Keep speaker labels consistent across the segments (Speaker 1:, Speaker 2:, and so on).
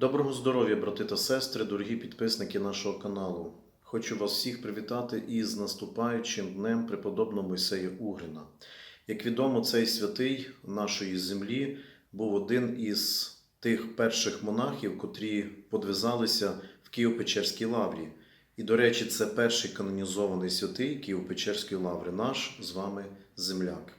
Speaker 1: Доброго здоров'я, брати та сестри, дорогі підписники нашого каналу. Хочу вас всіх привітати із наступаючим днем преподобного Мойсея Угрина. Як відомо, цей святий нашої землі був один із тих перших монахів, котрі подвизалися в Києво-Печерській лаврі. І, до речі, це перший канонізований святий Києво-Печерської лаври, наш з вами земляк.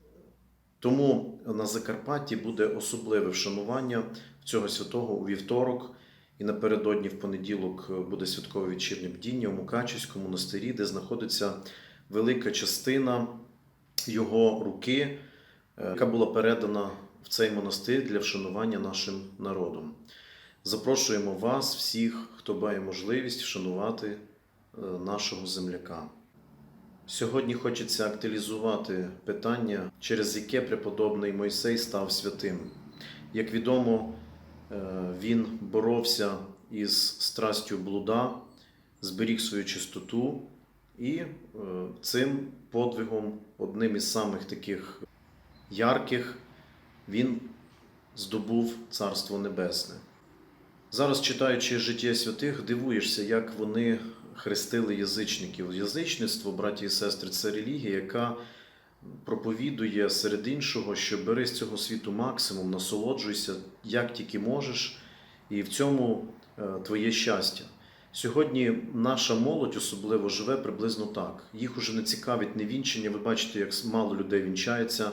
Speaker 1: Тому на Закарпатті буде особливе вшанування цього святого у вівторок, і напередодні в понеділок буде святкове вечірнє бдіння у Мукачівському монастирі, де знаходиться велика частина його руки, е, яка була передана в цей монастир для вшанування нашим народом. Запрошуємо вас, всіх, хто має можливість вшанувати е, нашого земляка. Сьогодні хочеться актуалізувати питання, через яке преподобний Мойсей став святим. Як відомо, е, він боровся із страстю блуда, зберіг свою чистоту і е, цим подвигом, одним із самих таких ярких, він здобув Царство Небесне. Зараз, читаючи життя святих, дивуєшся, як вони хрестили язичників. Язичництво, браті і сестри, це релігія, яка проповідує серед іншого, що бери з цього світу максимум, насолоджуйся як тільки можеш, і в цьому е, твоє щастя. Сьогодні наша молодь особливо живе приблизно так. Їх уже не цікавить не вінчення. Ви бачите, як мало людей вінчається.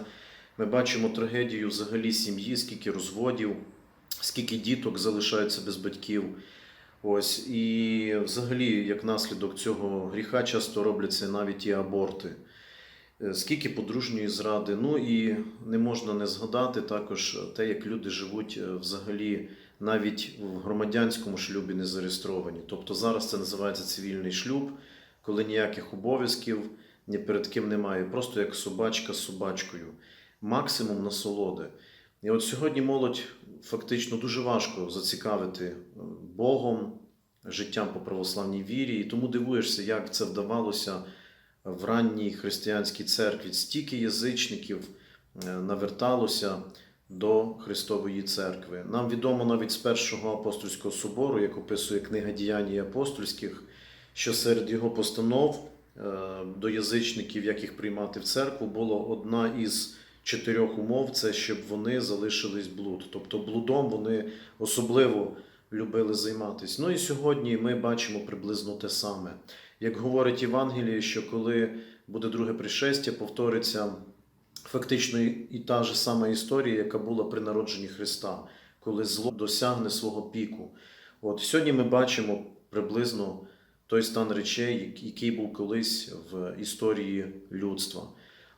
Speaker 1: Ми бачимо трагедію взагалі сім'ї, скільки розводів, скільки діток залишаються без батьків. Ось і взагалі, як наслідок цього гріха, часто робляться навіть і аборти. Е, Скільки подружньої зради. Ну і не можна не згадати також те, як люди живуть е, взагалі навіть в громадянському шлюбі не зареєстровані. Тобто зараз це називається цивільний шлюб, коли ніяких обов'язків ні перед ким немає, просто як собачка з собачкою, максимум насолоди. І от сьогодні молодь фактично дуже важко зацікавити е, Богом, життям по православній вірі, і тому дивуєшся, як це вдавалося в ранній християнській церкві. Стільки язичників е, наверталося до Христової церкви. Нам відомо навіть з першого апостольського собору, як описує книга діянь апостольських, що серед його постанов е, до язичників, як їх приймати в церкву, була одна із чотирьох умов це щоб вони залишились блуд. Тобто блудом вони особливо любили займатися. Ну і сьогодні ми бачимо приблизно те саме. Як говорить Євангеліє, що коли буде друге пришестя, повториться фактично і та ж сама історія, яка була при народженні Христа, коли зло досягне свого піку. От сьогодні ми бачимо приблизно той стан речей, який був колись в історії людства.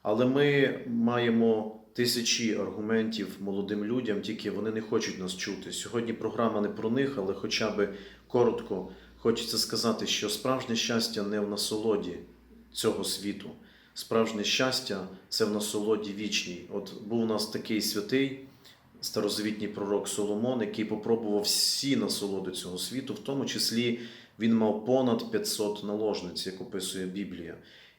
Speaker 1: Але ми маємо тисячі аргументів молодим людям, тільки вони не хочуть нас чути. Сьогодні програма не про них, але хоча б коротко хочеться сказати, що справжнє щастя не в насолоді цього світу. Справжнє щастя це в насолоді вічній. От був у нас такий святий, старозавітній пророк Соломон, який попробував всі насолоди цього світу, в тому числі він мав понад 500 наложниць, як описує Біблія.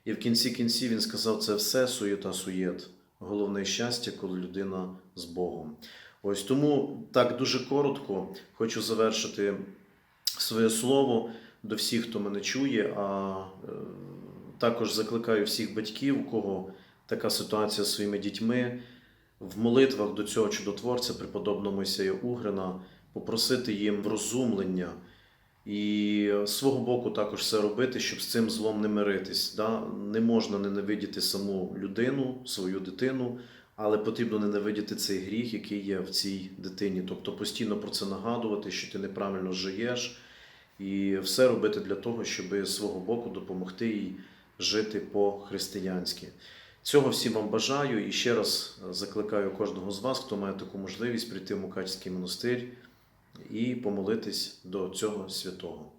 Speaker 1: І в кінці кінці він сказав, це все суєта суєт. Головне щастя, коли людина з Богом. Ось тому так дуже коротко хочу завершити своє слово до всіх, хто мене чує. А е, також закликаю всіх батьків, у кого така ситуація з своїми дітьми, в молитвах до цього чудотворця, преподобного Мойсея Угрина, попросити їм врозумлення. І з свого боку також все робити, щоб з цим злом не миритись. Да? Не можна ненавидіти саму людину, свою дитину, але потрібно ненавидіти цей гріх, який є в цій дитині. Тобто постійно про це нагадувати, що ти неправильно живеш, і все робити для того, щоб з свого боку допомогти їй жити по-християнськи. Цього всім вам бажаю і ще раз закликаю кожного з вас, хто має таку можливість прийти в Мукачський монастир і помолитись до цього святого.